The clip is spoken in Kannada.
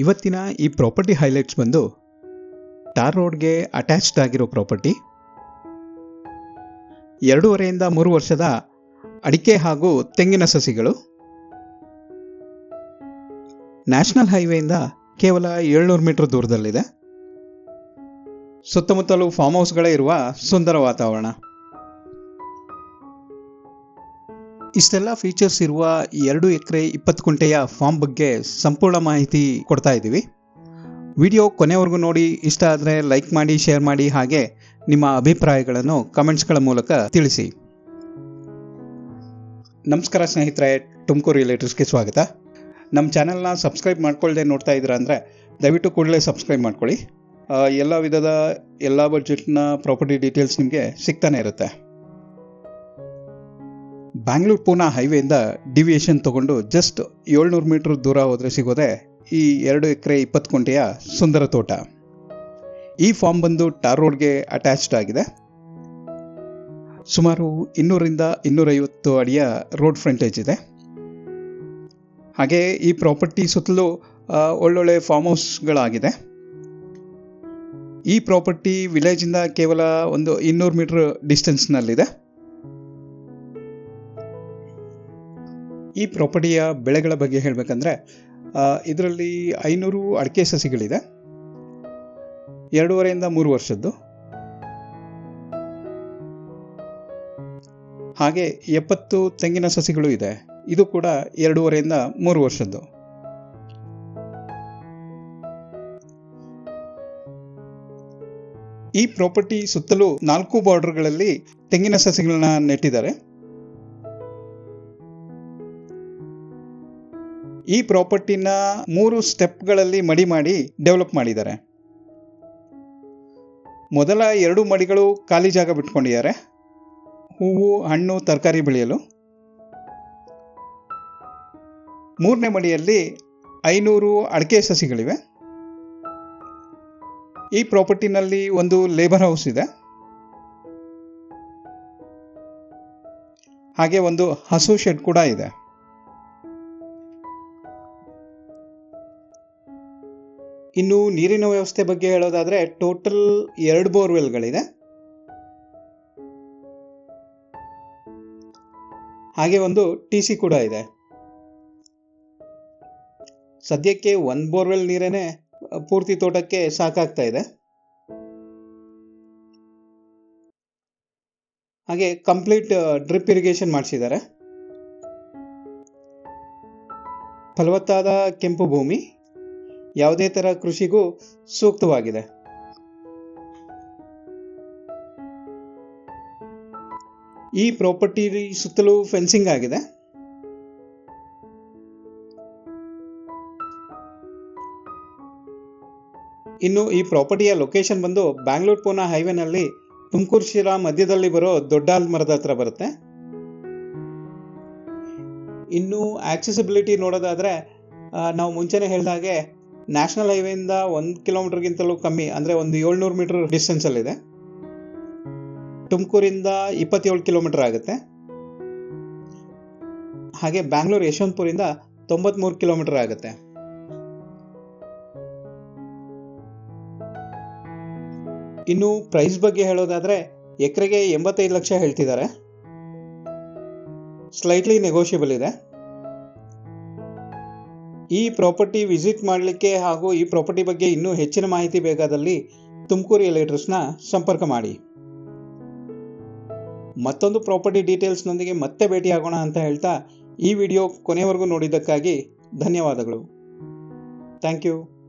ಇವತ್ತಿನ ಈ ಪ್ರಾಪರ್ಟಿ ಹೈಲೈಟ್ಸ್ ಬಂದು ಟಾರ್ ರೋಡ್ಗೆ ಅಟ್ಯಾಚ್ಡ್ ಆಗಿರೋ ಪ್ರಾಪರ್ಟಿ ಎರಡೂವರೆಯಿಂದ ಮೂರು ವರ್ಷದ ಅಡಿಕೆ ಹಾಗೂ ತೆಂಗಿನ ಸಸಿಗಳು ನ್ಯಾಷನಲ್ ಹೈವೇಯಿಂದ ಕೇವಲ ಏಳ್ನೂರು ಮೀಟರ್ ದೂರದಲ್ಲಿದೆ. ಸುತ್ತಮುತ್ತಲು ಫಾರ್ಮ್ ಹೌಸ್ಗಳೇ ಇರುವ ಸುಂದರ ವಾತಾವರಣ. ಇಷ್ಟೆಲ್ಲ ಫೀಚರ್ಸ್ ಇರುವ ಎರಡು ಎಕರೆ ಇಪ್ಪತ್ತು ಕುಂಟೆಯ ಫಾರ್ಮ್ ಬಗ್ಗೆ ಸಂಪೂರ್ಣ ಮಾಹಿತಿ ಕೊಡ್ತಾ ಇದ್ದೀವಿ. ವಿಡಿಯೋ ಕೊನೆವರೆಗೂ ನೋಡಿ, ಇಷ್ಟ ಆದರೆ ಲೈಕ್ ಮಾಡಿ ಶೇರ್ ಮಾಡಿ, ಹಾಗೆ ನಿಮ್ಮ ಅಭಿಪ್ರಾಯಗಳನ್ನು ಕಮೆಂಟ್ಸ್ಗಳ ಮೂಲಕ ತಿಳಿಸಿ. ನಮಸ್ಕಾರ ಸ್ನೇಹಿತರೆ, ತುಮಕೂರು ರಿಲೇಟರ್ಸ್ಗೆ ಸ್ವಾಗತ. ನಮ್ಮ ಚಾನಲ್ನ ಸಬ್ಸ್ಕ್ರೈಬ್ ಮಾಡ್ಕೊಳ್ಳದೆ ನೋಡ್ತಾ ಇದ್ದೀರಾ ಅಂದರೆ ದಯವಿಟ್ಟು ಕೂಡಲೇ ಸಬ್ಸ್ಕ್ರೈಬ್ ಮಾಡ್ಕೊಳ್ಳಿ. ಎಲ್ಲ ವಿಧದ, ಎಲ್ಲ ಬಜೆಟ್ನ ಪ್ರಾಪರ್ಟಿ ಡೀಟೇಲ್ಸ್ ನಿಮಗೆ ಸಿಗ್ತಾನೆ ಇರುತ್ತೆ. ಬ್ಯಾಂಗ್ಳೂರು ಪೂನಾ ಹೈವೇಯಿಂದ ಡಿವಿಯೇಷನ್ ತಗೊಂಡು ಜಸ್ಟ್ ಏಳ್ನೂರು ಮೀಟರ್ ದೂರ ಹೋದರೆ ಸಿಗೋದೆ ಈ ಎರಡು ಎಕರೆ ಇಪ್ಪತ್ತು ಕುಂಟೆಯ ಸುಂದರ ತೋಟ. ಈ ಫಾರ್ಮ್ ಬಂದು ಟಾರ್ ರೋಡ್ಗೆ ಅಟ್ಯಾಚ್ಡ್ ಆಗಿದೆ. ಸುಮಾರು ಇನ್ನೂರಿಂದ ಇನ್ನೂರೈವತ್ತು ಅಡಿಯ ರೋಡ್ ಫ್ರಂಟೇಜ್ ಇದೆ. ಹಾಗೆ ಈ ಪ್ರಾಪರ್ಟಿ ಸುತ್ತಲೂ ಒಳ್ಳೊಳ್ಳೆ ಫಾರ್ಮ್ ಹೌಸ್ಗಳಾಗಿದೆ ಈ ಪ್ರಾಪರ್ಟಿ ವಿಲೇಜಿಂದ ಕೇವಲ ಒಂದು ಇನ್ನೂರು ಮೀಟರ್ ಡಿಸ್ಟೆನ್ಸ್ನಲ್ಲಿದೆ ಈ ಪ್ರಾಪರ್ಟಿಯ ಬೆಳೆಗಳ ಬಗ್ಗೆ ಹೇಳಬೇಕಂದ್ರೆ ಇದರಲ್ಲಿ ಐನೂರು ಅಡಿಕೆ ಸಸಿಗಳಿದೆ. ಎರಡೂವರೆಯಿಂದ ಮೂರು ವರ್ಷದ್ದು. ಹಾಗೆ ಎಪ್ಪತ್ತು ತೆಂಗಿನ ಸಸಿಗಳು ಇದೆ. ಇದು ಕೂಡ ಎರಡೂವರೆಯಿಂದ ಮೂರು ವರ್ಷದ್ದು. ಈ ಪ್ರಾಪರ್ಟಿ ಸುತ್ತಲೂ ನಾಲ್ಕು ಬಾರ್ಡರ್ಗಳಲ್ಲಿ ತೆಂಗಿನ ಸಸಿಗಳನ್ನ ನೆಟ್ಟಿದ್ದಾರೆ. ಈ ಪ್ರಾಪರ್ಟಿನ ಮೂರು ಸ್ಟೆಪ್ಗಳಲ್ಲಿ ಮಡಿ ಮಾಡಿ ಡೆವಲಪ್ ಮಾಡಿದ್ದಾರೆ. ಮೊದಲ ಎರಡು ಮಡಿಗಳು ಖಾಲಿ ಜಾಗ ಬಿಟ್ಕೊಂಡಿದ್ದಾರೆ. ಹೂವು, ಹಣ್ಣು, ತರಕಾರಿ ಬೆಳೆಯಲು. ಮೂರನೇ ಮಡಿಯಲ್ಲಿ ಐನೂರು ಅಡಿಕೆ ಸಸಿಗಳಿವೆ. ಈ ಪ್ರಾಪರ್ಟಿನಲ್ಲಿ ಒಂದು ಲೇಬರ್ ಹೌಸ್ ಇದೆ. ಹಾಗೆ ಒಂದು ಹಸು ಶೆಡ್ ಕೂಡ ಇದೆ. ಇನ್ನು ನೀರಿನ ವ್ಯವಸ್ಥೆ ಬಗ್ಗೆ ಹೇಳೋದಾದರೆ ಟೋಟಲ್ ಎರಡು ಬೋರ್ವೆಲ್ಗಳಿದೆ ಹಾಗೆ ಒಂದು ಟಿ ಸಿ ಕೂಡ ಇದೆ. ಸದ್ಯಕ್ಕೆ ಒಂದು ಬೋರ್ವೆಲ್ ನೀರೇನೆ ಪೂರ್ತಿ ತೋಟಕ್ಕೆ ಸಾಕಾಗ್ತಾ ಇದೆ. ಹಾಗೆ ಕಂಪ್ಲೀಟ್ ಡ್ರಿಪ್ ಇರಿಗೇಷನ್ ಮಾಡಿಸಿದ್ದಾರೆ. ಫಲವತ್ತಾದ ಕೆಂಪು ಭೂಮಿ. ಯಾವುದೇ ಥರ ಕೃಷಿಗೂ ಸೂಕ್ತವಾಗಿದೆ. ಈ ಪ್ರಾಪರ್ಟಿ ಸುತ್ತಲೂ ಫೆನ್ಸಿಂಗ್ ಆಗಿದೆ. ಇನ್ನು ಈ ಪ್ರಾಪರ್ಟಿಯ ಲೊಕೇಶನ್ ಬಂದು ಬ್ಯಾಂಗ್ಳೂರ್ ಪೂನಾ ಹೈವೇನಲ್ಲಿ ತುಮಕೂರು ಶಿರಾ ಮಧ್ಯದಲ್ಲಿ ಬರೋ ದೊಡ್ಡ ಮರದ ಹತ್ರ ಬರುತ್ತೆ. ಇನ್ನು ಆಕ್ಸೆಸಿಬಿಲಿಟಿ ನೋಡೋದಾದ್ರೆ ನಾವು ಮುಂಚೆನೆ ಹೇಳಿದ ಹಾಗೆ ನ್ಯಾಷನಲ್ ಹೈವೇಯಿಂದ ಒಂದು ಕಿಲೋಮೀಟರ್ಗಿಂತಲೂ ಕಮ್ಮಿ, ಅಂದರೆ ಒಂದು ಏಳ್ನೂರು ಮೀಟರ್ ಡಿಸ್ಟೆನ್ಸಲ್ಲಿದೆ ತುಮಕೂರಿಂದ ಇಪ್ಪತ್ತೇಳು ಕಿಲೋಮೀಟರ್ ಆಗುತ್ತೆ. ಹಾಗೆ ಬ್ಯಾಂಗ್ಳೂರು ಯಶವಂತಪುರಿಂದ ತೊಂಬತ್ಮೂರು ಕಿಲೋಮೀಟರ್ ಆಗುತ್ತೆ. ಇನ್ನು ಪ್ರೈಸ್ ಬಗ್ಗೆ ಹೇಳೋದಾದ್ರೆ ಎಕರೆಗೆ ಎಂಬತ್ತೈದು ಲಕ್ಷ ಹೇಳ್ತಿದ್ದಾರೆ. ಸ್ಲೈಟ್ಲಿ ನೆಗೋಷಿಯಬಲ್ ಇದೆ. ಈ ಪ್ರಾಪರ್ಟಿ ವಿಸಿಟ್ ಮಾಡಲಿಕ್ಕೆ ಹಾಗೂ ಈ ಪ್ರಾಪರ್ಟಿ ಬಗ್ಗೆ ಇನ್ನೂ ಹೆಚ್ಚಿನ ಮಾಹಿತಿ ಬೇಕಾದಲ್ಲಿ ತುಮಕೂರು ಎಲಿಟ್ರಸ್ನ ಸಂಪರ್ಕ ಮಾಡಿ. ಮತ್ತೊಂದು ಪ್ರಾಪರ್ಟಿ ಡೀಟೇಲ್ಸ್ನೊಂದಿಗೆ ಮತ್ತೆ ಭೇಟಿಯಾಗೋಣ ಅಂತ ಹೇಳ್ತಾ ಈ ವಿಡಿಯೋ ಕೊನೆಯವರೆಗೂ ನೋಡಿದ್ದಕ್ಕಾಗಿ ಧನ್ಯವಾದಗಳು. Thank you